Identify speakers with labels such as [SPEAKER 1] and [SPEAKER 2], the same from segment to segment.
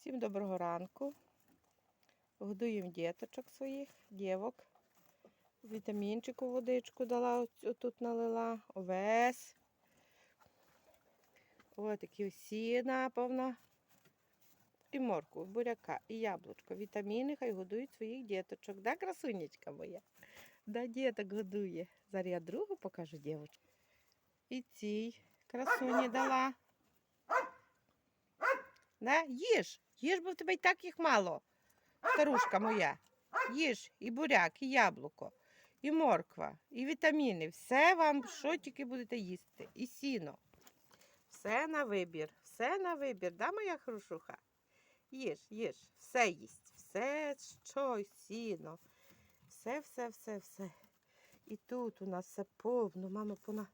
[SPEAKER 1] Всім доброго ранку. Годуємо діточок своїх, дівок. Вітамінчику водичку дала, тут налила, овес. Ось такі сіна повна. І морку, буряка, і яблучко. Вітаміни хай годують своїх діточок. Да, красунечка моя? Да, діток годує. Зараз я другу покажу дівчинку. І цій красуні дала. Да? Їж, їж, бо в тебе і так їх мало. Старушка моя. Їж і буряк, і яблуко, і морква, і вітаміни. Все вам, що тільки будете їсти. І сіно. Все на вибір, все на вибір, да, моя хорошуха? Їж, їж, все їсть, все, що сіно. Все, все, все, все. І тут у нас все повно. Мама пона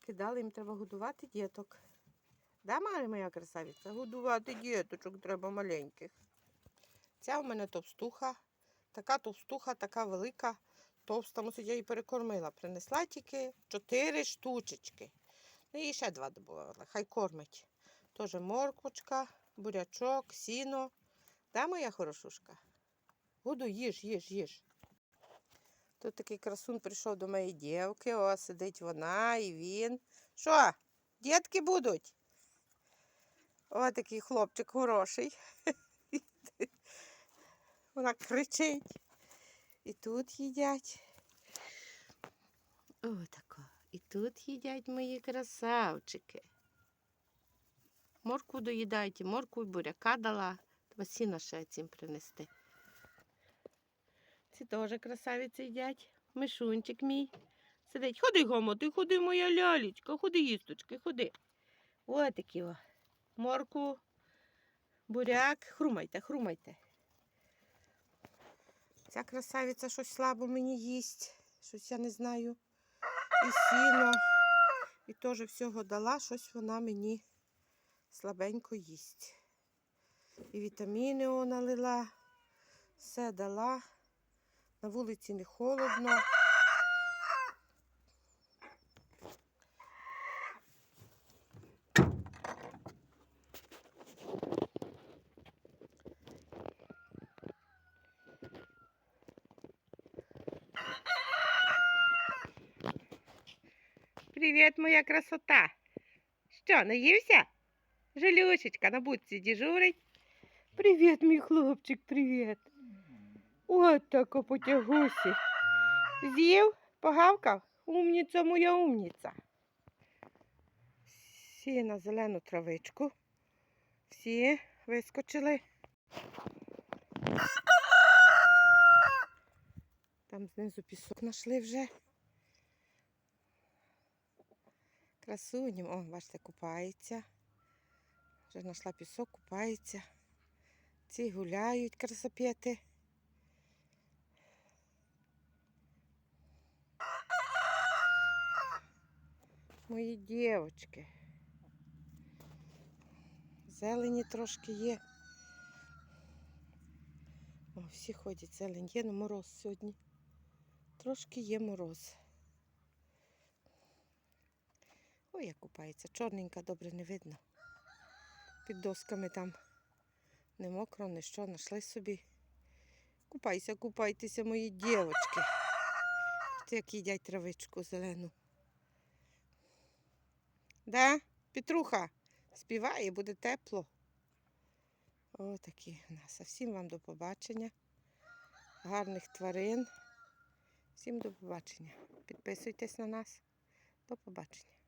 [SPEAKER 1] кидала, їм треба годувати діток. Да, моя красавиця? Годувати діточок треба маленьких. Ця у мене товстуха. Така товстуха, така велика, товста. Мусить, я її перекормила. Принесла тільки чотири штучечки. Ну і ще два добавила. Хай кормить. Теж морквочка, бурячок, сіно. Да, моя хорошушка? Буду, їж, їж, їж. Тут такий красун прийшов до моєї дівки. О, сидить вона і він. Що, дітки будуть? О, такий хлопчик хороший. Вона кричить. І тут їдять. О, тако. І тут їдять мої красавчики. Морку доїдайте, морку і буряка дала. Треба сіна ще цим принести. Ці теж красавиці їдять. Мишунчик мій. Сидить. Ходи, гомо, ти ходи, моя лялечка, ходи, їсточки, ходи. Ось такі о. Морку, буряк. Хрумайте, хрумайте. Ця красавиця щось слабо мені їсть. Щось я не знаю. І сіно. І теж всього дала, щось вона мені слабенько їсть. І вітаміни о, налила. Все дала. На вулиці не холодно. Привіт, моя красота. Що, наївся? Жалюшечка на будці дежурить. Привіт, мій хлопчик, привіт. От тако потягусі. З'їв, погавкав? Умніця моя умніця. Всі на зелену травичку. Всі вискочили. Там знизу пісок знайшли вже. Красунім, о, бачите, купається. Вже знайшла пісок, купається. Ці гуляють красопети. Мої дівчатки. Зелені трошки є. О, всі ходять зелень. Є, ну мороз сьогодні. Трошки є мороз. Як купається. Чорненька, добре не видно. Під досками там не мокро, не що, знайшли собі. Купайся, купайтеся, мої дівочки. Як їдять травичку зелену. Да, Петруха, співає, буде тепло. О, такі у нас. А всім вам до побачення. Гарних тварин. Всім до побачення. Підписуйтесь на нас. До побачення.